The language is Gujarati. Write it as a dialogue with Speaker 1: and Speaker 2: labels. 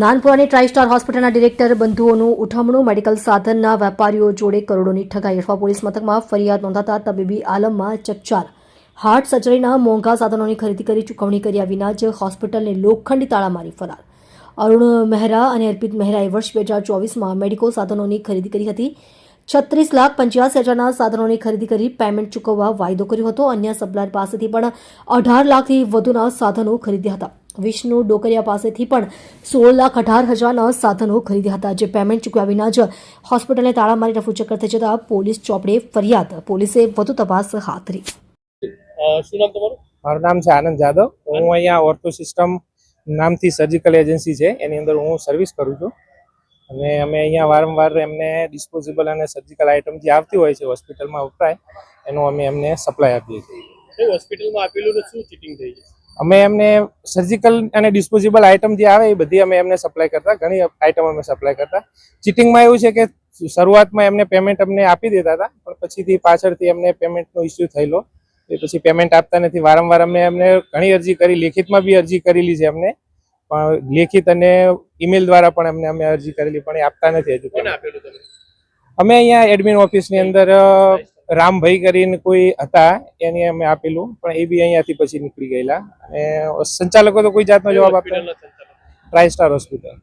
Speaker 1: નાનપુરાની ટ્રાઇસ્ટાર હોસ્પિટલના ડિરેક્ટર બંધુઓનું ઉઠમણું મેડિકલ સાધનના વેપારીઓ જોડે કરોડોની ઠગાઈ. અઠવા પોલીસ મથકમાં ફરિયાદ નોંધાતા તબીબી આલમમાં ચકચાર. હાર્ટ સર્જરીના મોંઘા સાધનોની ખરીદી કરી ચૂકવણી કર્યા વિના જ હોસ્પિટલને લોખંડી તાળા મારી ફરાર. અરુણ મહેરા અને અર્પિત મહેરાએ વર્ષ બે હજાર ચોવીસમાં મેડિકો સાધનોની ખરીદી કરી હતી. છત્રીસ લાખ પંચ્યાસી હજારના સાધનોની ખરીદી કરી પેમેન્ટ ચૂકવવા વાયદો કર્યો હતો. અન્ય સપ્લાયર પાસેથી પણ અઢાર લાખથી વધુના સાધનો ખરીદ્યા હતા. વિષ્ણુ ડોકરિયા પાસેથી પણ સોળ લાખ અઢાર હજારના સાધનો ખરીદ્યા હતા જે પેમેન્ટ ચૂકવ્યા વિના જ હોસ્પિટલને તાળા મારી રફુચક્કર થઈ જતા પોલીસ ચોપડે ફરિયાદ. પોલીસે વધુ તપાસ હાથ ધરી.
Speaker 2: મારું નામ છે આનંદ જાદવ. હું અહીંયા ઓર્થો સિસ્ટમ નામથી સર્જિકલ એજન્સી છે. એની અંદર હું સર્વિસ કરું છું. અને અમે અહીંયા વારંવાર એમને ડિસ્પોઝેબલ અને સર્જિકલ આઇટમ જે આવતી હોય છે હોસ્પિટલમાં વપરાય એનું અમે એમને સપ્લાય આપીએ છીએ.
Speaker 3: હોસ્પિટલમાં આપેલું શું ચીટિંગ થઈ છે
Speaker 2: અમે એમને સર્જિકલ અને ડિસ્પોઝેબલ આઇટમ જે આવે એ બધી અમે એમને સપ્લાય કરતા ઘણી આઇટમ અમે સપ્લાય કરતા. ચીટિંગમાં એવું છે કે શરૂઆતમાં એમને પેમેન્ટ અમને આપી દેતા હતા પણ પછીથી પાછળથી એમને પેમેન્ટનો ઇસ્યુ થયેલો. એ પછી પેમેન્ટ આપતા નથી. વારંવાર અમે એમને ઘણી અરજી કરી લેખિતમાં બી અરજી કરેલી છે અમને પણ લેખિત અને ઈમેલ દ્વારા પણ અમને અમે અરજી કરેલી પણ એ આપતા નથી હજુ અમે અહીંયા એડમિન ઓફિસની અંદર રામભાઈ કરીને કોઈ હતા એને અમે આપેલું પણ એ બી અહીંયાથી પછી નીકળી ગયેલા અને સંચાલકો તો કોઈ જાતનો જવાબ
Speaker 3: સંચાલક.
Speaker 2: Try star hospital